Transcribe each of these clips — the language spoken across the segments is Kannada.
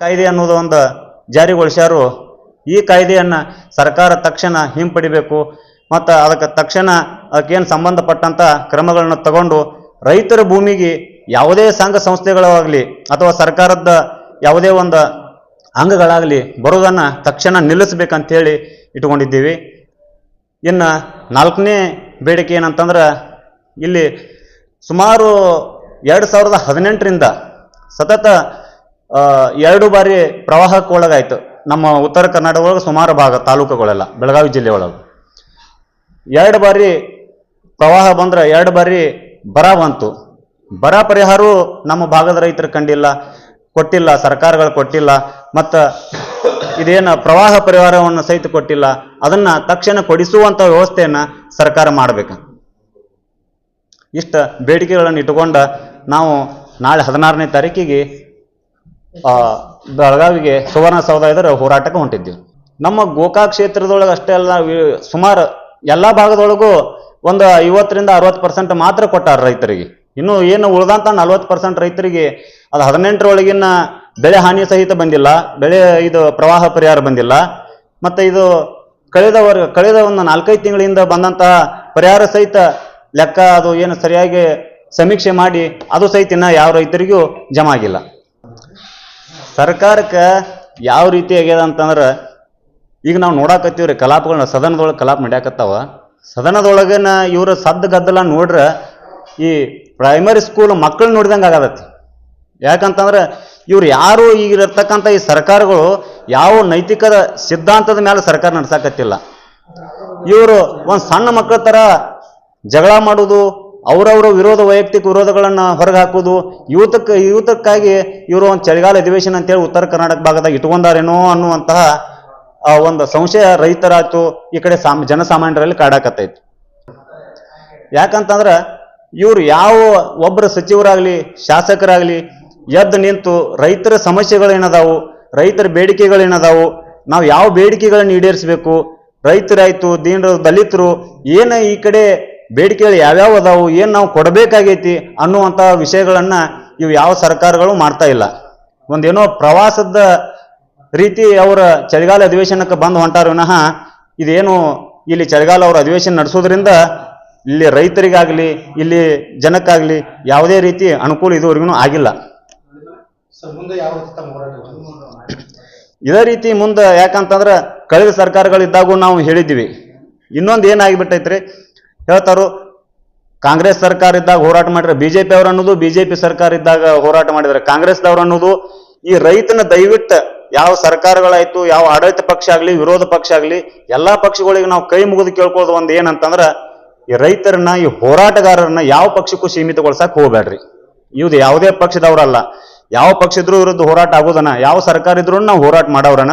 ಕಾಯ್ದೆ ಅನ್ನೋದು ಒಂದು ಜಾರಿಗೊಳಿಸ್ಯಾರು. ಈ ಕಾಯ್ದೆಯನ್ನು ಸರ್ಕಾರ ತಕ್ಷಣ ಹಿಂಪಡಿಬೇಕು. ಮತ್ತು ಅದಕ್ಕೆ ತಕ್ಷಣ ಅದಕ್ಕೇನು ಸಂಬಂಧಪಟ್ಟಂಥ ಕ್ರಮಗಳನ್ನು ತಗೊಂಡು ರೈತರ ಭೂಮಿಗೆ ಯಾವುದೇ ಸಂಘ ಸಂಸ್ಥೆಗಳಾಗಲಿ ಅಥವಾ ಸರ್ಕಾರದ ಯಾವುದೇ ಒಂದು ಅಂಗಗಳಾಗಲಿ ಬರೋದನ್ನು ತಕ್ಷಣ ನಿಲ್ಲಿಸ್ಬೇಕಂತೇಳಿ ಇಟ್ಕೊಂಡಿದ್ದೀವಿ ಇನ್ನು ನಾಲ್ಕನೇ ಬೇಡಿಕೆ ಏನಂತಂದ್ರೆ ಇಲ್ಲಿ ಸುಮಾರು ಎರಡು ಸಾವಿರದ ಸತತ ಎರಡು ಬಾರಿ ಪ್ರವಾಹಕ್ಕೆ ಒಳಗಾಯ್ತು. ನಮ್ಮ ಉತ್ತರ ಕರ್ನಾಟಕ ಒಳಗೆ ಸುಮಾರು ಭಾಗ, ತಾಲೂಕುಗಳೆಲ್ಲ, ಬೆಳಗಾವಿ ಜಿಲ್ಲೆ ಒಳಗೆ ಎರಡು ಬಾರಿ ಪ್ರವಾಹ ಬಂದ್ರೆ ಎರಡು ಬಾರಿ ಬರ ಬಂತು. ಬರ ಪರಿಹಾರವೂ ನಮ್ಮ ಭಾಗದ ರೈತರು ಕಂಡಿಲ್ಲ, ಕೊಟ್ಟಿಲ್ಲ, ಸರ್ಕಾರಗಳು ಕೊಟ್ಟಿಲ್ಲ, ಮತ್ತು ಇದೇನು ಪ್ರವಾಹ ಪರಿಹಾರವನ್ನು ಸಹಿತ ಕೊಟ್ಟಿಲ್ಲ, ಅದನ್ನ ತಕ್ಷಣ ಕೊಡಿಸುವಂಥ ವ್ಯವಸ್ಥೆಯನ್ನು ಸರ್ಕಾರ ಮಾಡಬೇಕು. ಇಷ್ಟ ಬೇಡಿಕೆಗಳನ್ನು ಇಟ್ಟುಕೊಂಡ ನಾವು ನಾಳೆ ಹದಿನಾರನೇ ತಾರೀಕಿಗೆ ಬೆಳಗಾವಿಗೆ ಸುವರ್ಣಸೌಧ ಇದ್ರೆ ಹೋರಾಟಕ್ಕೆ ಹೊಂಟಿದ್ದೀವಿ ನಮ್ಮ ಗೋಕಾಕ್ ಕ್ಷೇತ್ರದೊಳಗೆ ಅಷ್ಟೇ ಅಲ್ಲ ಸುಮಾರು ಎಲ್ಲ ಭಾಗದೊಳಗೂ ಒಂದು ಐವತ್ತರಿಂದ ಅರವತ್ತು ಪರ್ಸೆಂಟ್ ಮಾತ್ರ ಕೊಟ್ಟಾರ ರೈತರಿಗೆ. ಇನ್ನು ಏನು ಉಳಿದಂತ ನಲ್ವತ್ತು ಪರ್ಸೆಂಟ್ ರೈತರಿಗೆ ಅದು ಹದಿನೆಂಟರೊಳಗಿನ ಬೆಳೆ ಹಾನಿ ಸಹಿತ ಬಂದಿಲ್ಲ, ಬೆಳೆ ಇದು ಪ್ರವಾಹ ಪರಿಹಾರ ಬಂದಿಲ್ಲ, ಮತ್ತೆ ಇದು ಕಳೆದ ವರ್ಗ ಕಳೆದ ಒಂದು ನಾಲ್ಕೈದು ತಿಂಗಳಿಂದ ಬಂದಂತಹ ಪರಿಹಾರ ಸಹಿತ ಲೆಕ್ಕ ಅದು ಏನು ಸರಿಯಾಗಿ ಸಮೀಕ್ಷೆ ಮಾಡಿ ಅದು ಸಹಿತ ಇನ್ನೂ ಯಾವ ರೈತರಿಗೂ ಜಮಾ ಆಗಿಲ್ಲ. ಸರ್ಕಾರಕ್ಕೆ ಯಾವ ರೀತಿ ಆಗ್ಯದ ಅಂತಂದ್ರೆ, ಈಗ ನಾವು ನೋಡಾಕತ್ತೀವ್ರಿ ಕಲಾಪಗಳನ್ನ ಸದನದೊಳಗೆ ಕಲಾಪ ನಡೆಯಾಕತ್ತಾವ ಸದನದೊಳಗನ ಇವರ ಸದ್ದು ಗದ್ದಲ ನೋಡ್ರೆ, ಈ ಪ್ರೈಮರಿ ಸ್ಕೂಲ್ ಮಕ್ಕಳು ನೋಡಿದಂಗೆ ಆಗದತ್ತಿ. ಯಾಕಂತಂದ್ರೆ, ಇವ್ರು ಯಾರು ಈಗ ಇರ್ತಕ್ಕಂಥ ಈ ಸರ್ಕಾರಗಳು ಯಾವ ನೈತಿಕದ ಸಿದ್ಧಾಂತದ ಮೇಲೆ ಸರ್ಕಾರ ನಡ್ಸಾಕತ್ತಿಲ್ಲ. ಇವರು ಒಂದು ಸಣ್ಣ ಮಕ್ಕಳ ಥರ ಜಗಳ ಮಾಡೋದು ಅವರವರ ವಿರೋಧ ವೈಯಕ್ತಿಕ ವಿರೋಧಗಳನ್ನು ಹೊರಗೆ ಹಾಕೋದು ಯೂತಕ್ಕೆ ಯೂತಕ್ಕಾಗಿ ಇವರು ಒಂದು ಚಳಿಗಾಲ ಅಧಿವೇಶನ ಅಂತೇಳಿ ಉತ್ತರ ಕರ್ನಾಟಕ ಭಾಗದಾಗ ಇಟ್ಕೊಂಡಾರೇನೋ ಅನ್ನುವಂತಹ, ಆ, ಒಂದು ಸಂಶಯ ರೈತರಾಯ್ತು ಈ ಕಡೆ ಸಾಮ್, ಜನಸಾಮಾನ್ಯರಲ್ಲಿ ಕಾಡಾಕತ್ತೈತಿ. ಯಾಕಂತಂದ್ರೆ ಇವ್ರು ಯಾವ ಒಬ್ಬರ ಸಚಿವರಾಗಲಿ, ಶಾಸಕರಾಗಲಿ ಎದ್ದು ನಿಂತು ರೈತರ ಸಮಸ್ಯೆಗಳೇನದಾವು, ರೈತರ ಬೇಡಿಕೆಗಳೇನದಾವು, ನಾವು ಯಾವ ಬೇಡಿಕೆಗಳನ್ನು ಈಡೇರಿಸಬೇಕು, ರೈತರಾಯ್ತು, ದೀನರು, ದಲಿತರು, ಏನು ಈ ಕಡೆ ಬೇಡಿಕೆಗಳು ಯಾವ್ಯಾವ ಅದಾವು, ಏನು ನಾವು ಕೊಡಬೇಕಾಗೈತಿ ಅನ್ನುವಂಥ ವಿಷಯಗಳನ್ನ ಇವು ಯಾವ ಸರ್ಕಾರಗಳು ಮಾಡ್ತಾ ಇಲ್ಲ. ಒಂದೇನೋ ಪ್ರವಾಸದ ರೀತಿ ಅವರ ಚಳಿಗಾಲ ಅಧಿವೇಶನಕ್ಕೆ ಬಂದು ಹೊಂಟಾರ ವಿನಃ ಇದೇನು ಇಲ್ಲಿ ಚಳಿಗಾಲ ಅವರ ಅಧಿವೇಶನ ನಡೆಸೋದ್ರಿಂದ ಇಲ್ಲಿ ರೈತರಿಗಾಗಲಿ, ಇಲ್ಲಿ ಜನಕ್ಕಾಗಲಿ ಯಾವುದೇ ರೀತಿ ಅನುಕೂಲ ಇದುವರೆಗೂ ಆಗಿಲ್ಲ. ಇದೇ ರೀತಿ ಮುಂದೆ ಯಾಕಂತಂದ್ರೆ ಕಳೆದ ಸರ್ಕಾರಗಳಿದ್ದಾಗೂ ನಾವು ಹೇಳಿದ್ದೀವಿ. ಇನ್ನೊಂದು ಏನಾಗಿಬಿಟ್ಟೈತ್ರಿ? ಹೇಳ್ತಾರು, ಕಾಂಗ್ರೆಸ್ ಸರ್ಕಾರ ಇದ್ದಾಗ ಹೋರಾಟ ಮಾಡಿದ್ರೆ ಬಿಜೆಪಿ ಅವ್ರು ಅನ್ನೋದು, ಬಿಜೆಪಿ ಸರ್ಕಾರ ಇದ್ದಾಗ ಹೋರಾಟ ಮಾಡಿದ್ರೆ ಕಾಂಗ್ರೆಸ್ದವ್ರು ಅನ್ನೋದು, ಈ ರೈತನ ದಯವಿಟ್ಟು ಯಾವ ಸರ್ಕಾರಗಳಾಯ್ತು, ಯಾವ ಆಡಳಿತ ಪಕ್ಷ ಆಗಲಿ, ವಿರೋಧ ಪಕ್ಷ ಆಗಲಿ, ಎಲ್ಲಾ ಪಕ್ಷಗಳಿಗೆ ನಾವು ಕೈ ಮುಗಿದು ಕೇಳ್ಕೊಳ್ಳೋದು ಒಂದು ಏನಂತಂದ್ರೆ, ಈ ರೈತರನ್ನ, ಈ ಹೋರಾಟಗಾರರನ್ನ ಯಾವ ಪಕ್ಷಕ್ಕೂ ಸೀಮಿತಗೊಳಿಸಕ್ಕೆ ಹೋಗ್ಬೇಡ್ರಿ ಇವ್ದು ಯಾವುದೇ ಪಕ್ಷದವ್ರಲ್ಲ. ಯಾವ ಪಕ್ಷದ್ರು ವಿರುದ್ಧ ಹೋರಾಟ ಆಗೋದನ್ನ, ಯಾವ ಸರ್ಕಾರ ಇದ್ರು ನಾವು ಹೋರಾಟ ಮಾಡವ್ರನ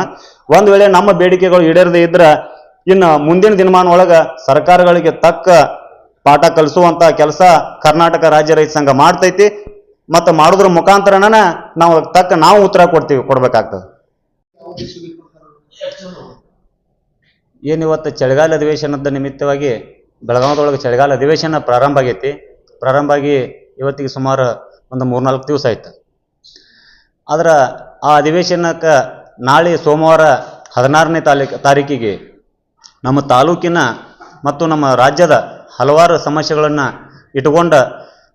ಒಂದ್ ವೇಳೆ ನಮ್ಮ ಬೇಡಿಕೆಗಳು ಈಡೇರದೇ ಇದ್ರ ಇನ್ನು ಮುಂದಿನ ದಿನಮಾನ ಒಳಗ ಸರ್ಕಾರಗಳಿಗೆ ತಕ್ಕ ಪಾಠ ಕಲಿಸುವಂತ ಕೆಲಸ ಕರ್ನಾಟಕ ರಾಜ್ಯ ರೈತ ಸಂಘ ಮಾಡ್ತೈತಿ. ಮತ್ತು ಮಾಡೋದ್ರ ಮುಖಾಂತರನ ನಾವು ತಕ್ಕ ನಾವು ಉತ್ತರ ಕೊಡ್ತೀವಿ, ಕೊಡ್ಬೇಕಾಗ್ತದೆ. ಏನಿವತ್ತು ಚಳಿಗಾಲ ಅಧಿವೇಶನದ ನಿಮಿತ್ತವಾಗಿ ಬೆಳಗಾವದೊಳಗೆ ಚಳಿಗಾಲ ಅಧಿವೇಶನ ಪ್ರಾರಂಭ ಆಗೈತಿ. ಪ್ರಾರಂಭ ಆಗಿ ಇವತ್ತಿಗೆ ಸುಮಾರು ಒಂದು ಮೂರ್ನಾಲ್ಕು ದಿವಸ ಆಯ್ತು. ಆದ್ರೆ ಆ ಅಧಿವೇಶನಕ್ಕೆ ನಾಳೆ ಸೋಮವಾರ ಹದಿನಾರನೇ ತಾರೀಕು ತಾರೀಕಿಗೆ ನಮ್ಮ ತಾಲೂಕಿನ ಮತ್ತು ನಮ್ಮ ರಾಜ್ಯದ ಹಲವಾರು ಸಮಸ್ಯೆಗಳನ್ನು ಇಟ್ಟುಕೊಂಡ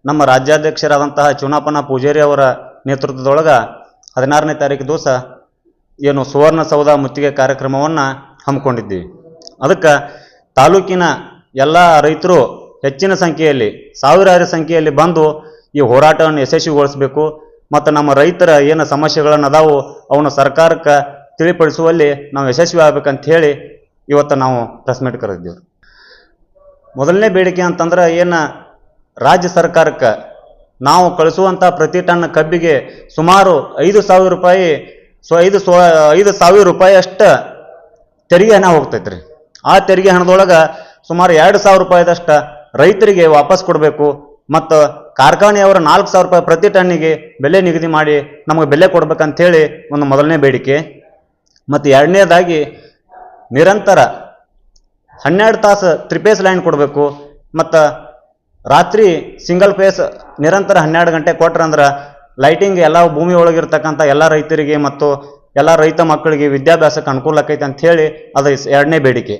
ನಮ್ಮ ರಾಜ್ಯಾಧ್ಯಕ್ಷರಾದಂತಹ ಚುನಾಪನ ಪೂಜಾರಿ ಅವರ ನೇತೃತ್ವದೊಳಗೆ ಹದಿನಾರನೇ ತಾರೀಕು ದಿವಸ ಏನು ಸುವರ್ಣಸೌಧ ಮುತ್ತಿಗೆ ಕಾರ್ಯಕ್ರಮವನ್ನು ಹಮ್ಮಿಕೊಂಡಿದ್ದೀವಿ ಅದಕ್ಕೆ ತಾಲೂಕಿನ ಎಲ್ಲ ರೈತರು ಹೆಚ್ಚಿನ ಸಂಖ್ಯೆಯಲ್ಲಿ, ಸಾವಿರಾರು ಸಂಖ್ಯೆಯಲ್ಲಿ ಬಂದು ಈ ಹೋರಾಟವನ್ನು ಯಶಸ್ವಿಗೊಳಿಸಬೇಕು ಮತ್ತು ನಮ್ಮ ರೈತರ ಏನು ಸಮಸ್ಯೆಗಳನ್ನು ಅದಾವು ಅವನ್ನು ಸರ್ಕಾರಕ್ಕೆ ತಿಳಿಪಡಿಸುವಲ್ಲಿ ನಾವು ಯಶಸ್ವಿ ಆಗ್ಬೇಕಂತ ಹೇಳಿ ಇವತ್ತು ನಾವು ಪ್ರೆಸ್ ಮೀಟ್ ಕರೆದಿದ್ದೀವಿ. ಮೊದಲನೇ ಬೇಡಿಕೆ ಅಂತಂದ್ರೆ ಏನು ರಾಜ್ಯ ಸರ್ಕಾರಕ್ಕೆ ನಾವು ಕಳಿಸುವಂಥ ಪ್ರತಿ ಟನ್ ಕಬ್ಬಿಗೆ ಸುಮಾರು ಐದು ಸಾವಿರ ರೂಪಾಯಿ ಸೊ ಐದು ಸೊ ಐದು ಸಾವಿರ ರೂಪಾಯಿ ಅಷ್ಟು ತೆರಿಗೆ ಹಣ ಹೋಗ್ತೈತ್ರಿ. ಆ ತೆರಿಗೆ ಹಣದೊಳಗೆ ಸುಮಾರು ಎರಡು ಸಾವಿರ ರೂಪಾಯಿದಷ್ಟು ರೈತರಿಗೆ ವಾಪಸ್ ಕೊಡಬೇಕು ಮತ್ತು ಕಾರ್ಖಾನೆಯವರು ನಾಲ್ಕು ಸಾವಿರ ರೂಪಾಯಿ ಪ್ರತಿ ಟನ್ನಿಗೆ ಬೆಲೆ ನಿಗದಿ ಮಾಡಿ ನಮಗೆ ಬೆಲೆ ಕೊಡ್ಬೇಕಂತ ಹೇಳಿ ಒಂದು ಮೊದಲನೇ ಬೇಡಿಕೆ. ಮತ್ತು ಎರಡನೇದಾಗಿ ನಿರಂತರ ಹನ್ನೆರಡು ತಾಸು ತ್ರಿಪೇಸ್ ಲೈನ್ ಕೊಡಬೇಕು. ಮತ್ತು ರಾತ್ರಿ ಸಿಂಗಲ್ ಫೇಸ್ ನಿರಂತರ ಹನ್ನೆರಡು ಗಂಟೆ ಕೊಟ್ರಂದ್ರೆ ಲೈಟಿಂಗ್ ಎಲ್ಲ ಭೂಮಿ ಒಳಗಿರ್ತಕ್ಕಂಥ ಎಲ್ಲ ರೈತರಿಗೆ ಮತ್ತು ಎಲ್ಲ ರೈತ ಮಕ್ಕಳಿಗೆ ವಿದ್ಯಾಭ್ಯಾಸಕ್ಕೆ ಅನುಕೂಲ ಆಕೈತೆ ಅಂತ ಹೇಳಿ ಅದು ಎರಡನೇ ಬೇಡಿಕೆ.